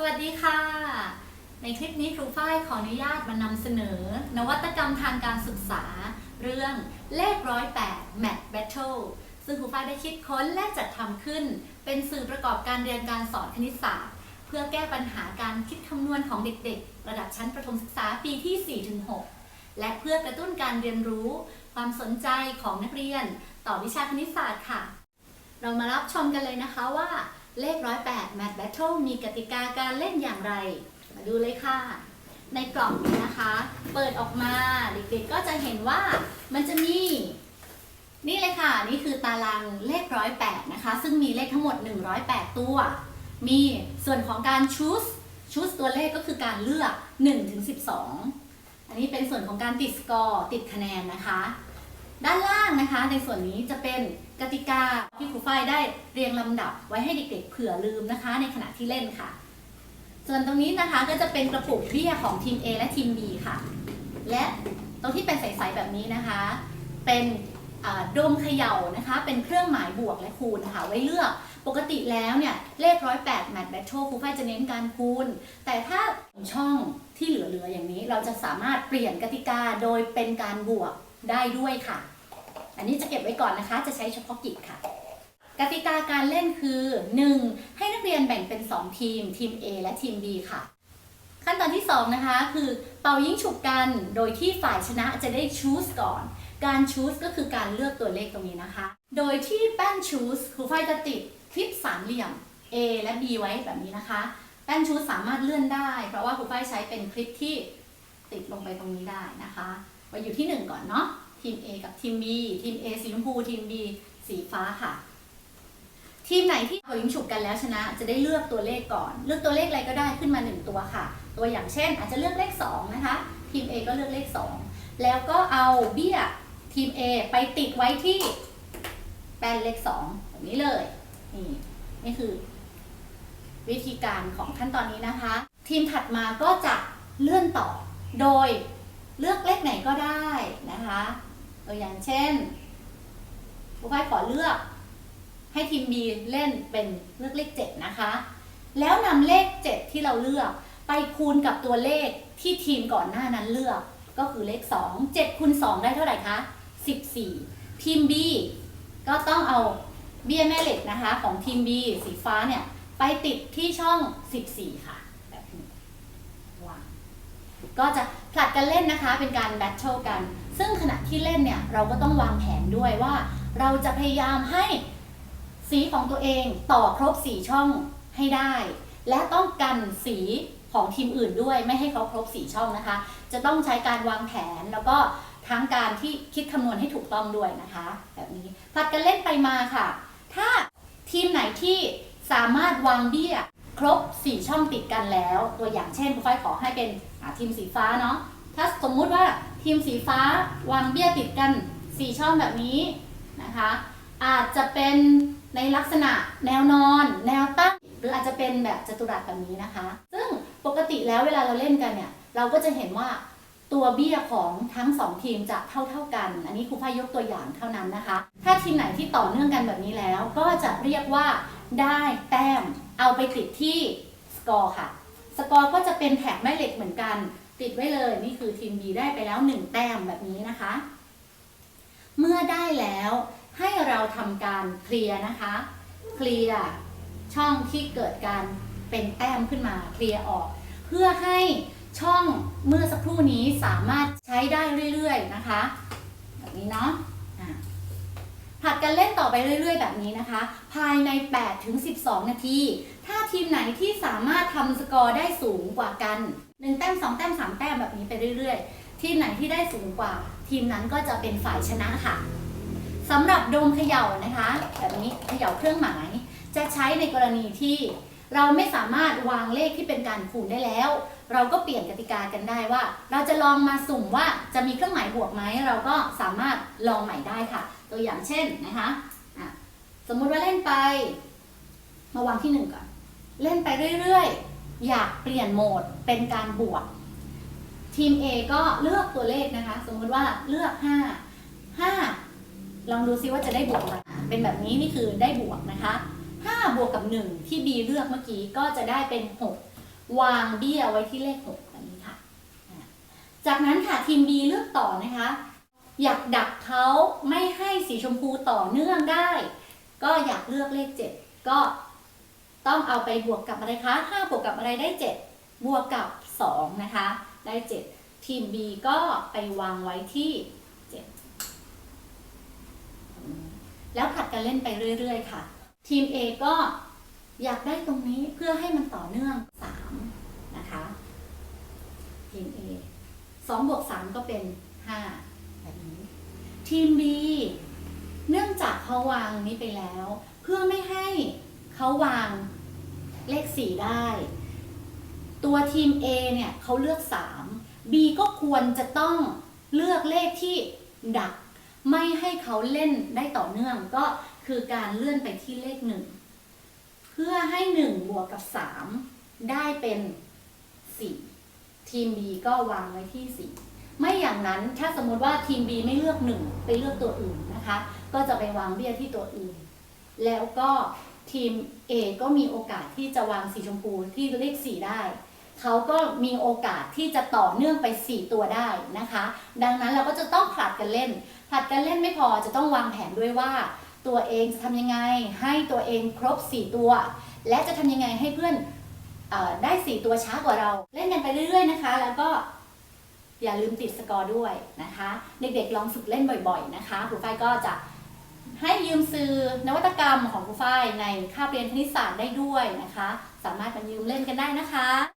สวัสดีค่ะ ในคลิปนี้ครูฝ้ายขออนุญาตมานำเสนอ นวัตกรรมทางการศึกษา เรื่องเลขร้อยแปด Math Battle ซึ่งครูฝ้ายได้คิดค้นและจัดทำขึ้น เป็นสื่อประกอบการเรียนการสอนคณิตศาสตร์ เพื่อแก้ปัญหาการคิดคำนวณของเด็กๆ ระดับชั้นประถมศึกษาปีที่ 4-6 และเพื่อกระตุ้นการเรียนรู้ ความสนใจของนักเรียน ต่อวิชาคณิตศาสตร์ค่ะ เรามารับชมกันเลยนะคะว่า เลขร้อยแปด Math Battle มีกติกาการเล่นอย่างไร มาดูเลยค่ะ ในกล่องนี้นะคะ เปิดออกมาเด็กๆก็จะเห็นว่ามันจะมี นี่เลยค่ะ นี่คือตารางเลขร้อยแปดนะคะ ซึ่งมีเลขทั้งหมด 108 ตัว มีส่วนของการ choose choose ตัวเลขก็คือการเลือก1ถึง12 อันนี้เป็นส่วนของการติดสกอร์ติดคะแนนนะคะ ด้านล่างนะคะ ในส่วนนี้จะเป็นกติกาที่ครูฝ้ายได้เรียงลำดับไว้ให้เด็กๆเผื่อลืมนะคะ ในขณะที่เล่นค่ะ ส่วนตรงนี้นะคะก็จะเป็นกระปุกเบี้ยของทีม A และทีม B ค่ะ และตรงที่เป็นใสๆแบบนี้นะคะ เป็นโดมเขย่านะคะ เป็นเครื่องหมายบวกและคูณนะคะไว้เลือกปกติแล้วเนี่ย เลขร้อยแปดแมทแบทโชครูฝ้ายจะเน้นการคูณ แต่ถ้าช่องที่เหลือๆอย่างนี้เราจะสามารถเปลี่ยนกติกาโดยเป็นการบวกได้ด้วยค่ะ อันนี้จะเก็บไว้ก่อนนะคะ จะใช้เฉพาะกิจค่ะ กติกาการเล่นคือ 1. ให้นักเรียนแบ่งเป็น 2 ทีม ทีม A และทีม B ค่ะ ขั้นตอนที่ 2 นะคะ คือเป่ายิงฉุบกัน โดยที่ฝ่ายชนะจะได้ choose ก่อน การ choose ก็คือการเลือกตัวเลขตรงนี้นะคะ โดยที่แป้น choose ครูฝ้ายจะติดคลิปสามเหลี่ยม A และ B ไว้แบบนี้นะคะ แป้น choose สามารถเลื่อนได้ เพราะว่าครูฝ้ายใช้เป็นคลิปที่ติดลงไปตรงนี้ได้นะคะ ไว้อยู่ที่ 1 ก่อนเนาะ ทีม A กับทีม B ทีม A สีชมพูทีม B สีฟ้าค่ะ ทีมไหนที่เขายิงฉุบกันแล้วชนะ จะได้เลือกตัวเลขก่อน เลือกตัวเลขอะไรก็ได้ขึ้นมา 1 ตัวค่ะ ตัวอย่างเช่น อาจจะเลือกเลข 2 นะคะ ทีม A ก็เลือกเลข 2 แล้วก็เอาเบี้ยทีม A ไปติดไว้ที่แปนเลข2แบบนี้เลยนี่นี่คือ วิธีการของขั้นตอนนี้นะคะ ทีมถัดมาก็จะเลื่อนต่อโดยเลือกเลขไหนก็ได้นะคะ ตัวอย่างเช่นครูฝ้ายขอเลือก ให้ทีม B เล่นเป็นเลือกเลข 7 นะคะ แล้วนำเลข 7 ที่เราเลือก ไปคูณกับตัวเลขที่ทีมก่อนหน้านั้นเลือก ก็คือเลข 2 7คูณ2ได้เท่าไหร่คะ 14 ทีม B ก็ต้องเอาเบี้ยแม่เหล็กนะคะ ของทีม B สีฟ้าเนี่ย ไปติดที่ช่อง 14 ค่ะ แบบนี้วางก็จะผลัดกันเล่นนะคะ เป็นการแบทเทิลกัน ซึ่งขณะที่เล่นเนี่ยเราก็ต้องวางแผนด้วยว่า เราจะพยายามให้สีของตัวเองต่อครบสีช่องให้ได้ และต้องกันสีของทีมอื่นด้วยไม่ให้เขาครบสีช่องนะคะ จะต้องใช้การวางแผนแล้วก็ทั้งการที่คิดคำนวณให้ถูกต้องด้วยนะคะ แบบนี้ผัดกันเล่นไปมาค่ะ ถ้าทีมไหนที่สามารถวางเบี้ย ครบสีช่องติดกันแล้ว ตัวอย่างเช่นคุณฝ้ายขอให้เป็นทีมสีฟ้าเนาะ ถ้าสมมุติว่าทีมสีฟ้าวางเบี้ยติดกันสีช่องแบบนี้นะคะ อาจจะเป็นในลักษณะแนวนอน แนวตั้ง หรืออาจจะเป็นแบบจัตุรัสแบบนี้นะคะ ซึ่งปกติแล้วเวลาเราเล่นกันเนี่ย เราก็จะเห็นว่าตัวเบี้ยของทั้งสองทีมจะเท่าเท่าๆกัน อันนี้ครูพายยกตัวอย่างเท่านั้นนะคะ ถ้าทีมไหนที่ต่อเนื่องกันแบบนี้แล้ว ก็จะเรียกว่าได้แต้มเอาไปติดที่สกอร์ค่ะ สกอร์ก็จะเป็นแถบแม่เหล็กเหมือนกัน ติดไว้เลยนี่คือทีม B ได้ไปแล้ว 1 แต้มแบบนี้นะคะ เมื่อได้แล้วให้เราทำการเคลียร์นะคะ เคลียร์ช่องที่เกิดการเป็นแต้มขึ้นมาเคลียร์ออก เพื่อให้ช่องเมื่อสักครู่นี้สามารถใช้ได้เรื่อยๆนะคะ แบบนี้เนาะ ผัดกันเล่นต่อไปเรื่อย ๆ แบบนี้นะคะ ภายใน 8 ถึง 12 นาที ถ้าทีมไหนที่สามารถทำสกอร์ได้สูงกว่ากัน 1 แต้ม 2 แต้ม 3 แต้มแบบนี้ไปเรื่อย ๆ ทีมไหนที่ได้สูงกว่า ทีมนั้นก็จะเป็นฝ่ายชนะค่ะสำหรับโดมเขย่านะคะ แบบนี้เขย่าเครื่องหมาย จะใช้ในกรณีที่ เราไม่สามารถวางเลขที่เป็นการคูณได้แล้ว เราก็เปลี่ยนกติกากันได้ว่า เราจะลองมาสุ่มว่าจะมีเครื่องหมายบวกไหมเราก็สามารถลองใหม่ได้ค่ะ ตัวอย่างเช่นนะคะะสมมุติว่าเล่นไป มาวางที่หนึ่งก่อน เล่นไปเรื่อยๆ อยากเปลี่ยนโหมดเป็นการบวก ทีม A ก็เลือกตัวเลขนะคะ สมมุติว่าเลือก 5 5 ลองดูซิว่าจะได้บวกอะไรเป็นแบบนี้นี่คือได้บวกนะคะ 5 บวกกับ 1 ที่ B เลือกเมื่อกี้ก็จะได้เป็น 6 วางเบี้ยไว้ที่เลขหกแบบนี้ค่ะอะ จากนั้นค่ะทีม B เลือกต่อนะคะ อยากดักเขาไม่ให้สีชมพูต่อเนื่องได้ ก็อยากเลือกเลข 7 ก็ต้องเอาไปบวกกับอะไรคะ5บวกกับอะไรได้ 7 บวกกับ 2 นะคะ ได้ 7 ทีม B ก็ไปวางไว้ที่ 7 แล้วผัดกันเล่นไปเรื่อย ๆ ค่ะ ทีม A ก็อยากได้ตรงนี้เพื่อให้มันต่อเนื่อง 3 นะคะ ทีม A 2บวก3ก็เป็น 5 แบบนี้ ทีม B เนื่องจากเขาวางนี้ไปแล้ว เพื่อไม่ให้เขาวางเลข 4 ได้ ตัวทีม A เนี่ยเขาเลือก 3 B ก็ควรจะต้องเลือกเลขที่ดัก ไม่ให้เขาเล่นได้ต่อเนื่องก็ คือการเลื่อนไปที่เลข1เพื่อให้1บวกกับ3ได้เป็น4ทีม B ก็วางไว้ที่4ไม่อย่างนั้นถ้าสมมติว่าทีม B ไม่เลือก1ไปเลือกตัวอื่นนะคะ ก็จะไปวางเบี้ยที่ตัวอื่น แล้วก็ทีม A ก็มีโอกาสที่จะวางสีชมพูที่เลข4ได้เขาก็มีโอกาสที่จะต่อเนื่องไป 4 ตัวได้นะคะ ดังนั้นเราก็จะต้องผลัดกันเล่น ผลัดกันเล่นไม่พอจะต้องวางแผนด้วยว่า ตัวเองจะทำยังไงให้ตัวเองครบ 4 ตัว และจะทำยังไงให้เพื่อนออได้ 4 ตัวช้ากว่าเรา เล่นกันไปเรื่อยๆนะคะ แล้วก็อย่าลืมติดสกอร์ด้วยนะคะ เด็กๆลองฝึกเล่นบ่อยๆนะคะครูฝ้ายก็จะให้ยืมซื้อนวัตกรรมของครูฝ้ายในคาบเรียนคณิตศาสตร์ได้ด้วยนะคะ สามารถมายืมเล่นกันได้นะคะ